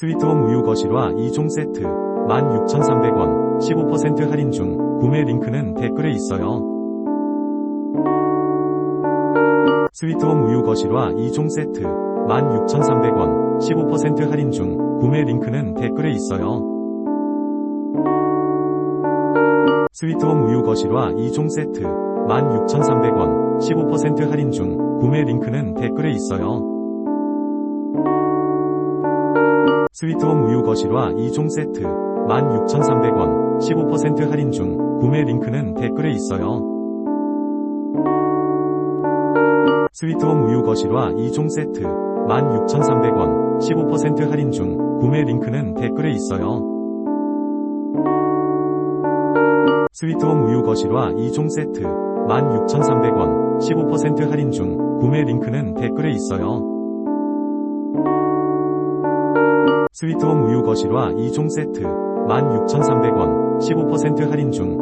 스위트홈 우유 거실화 2종 세트 16,300원 15% 할인 중 구매 링크는 댓글에 있어요. 스위트홈 우유 거실화 2종 세트 16,300원 15% 할인 중 구매 링크는 댓글에 있어요. 스위트홈 우유 거실화 2종 세트 16,300원 15% 할인 중 구매 링크는 댓글에 있어요. 스위트홈 우유 거실화 2종 세트 16,300원 15% 할인 중 구매 링크는 댓글에 있어요. 스위트홈 우유 거실화 2종 세트 16,300원 15% 할인 중 구매 링크는 댓글에 있어요. 스위트홈 우유 거실화 2종 세트 16,300원 15% 할인 중 구매 링크는 댓글에 있어요. 스위트홈 우유 거실화 2종 세트. 16,300원. 15% 할인 중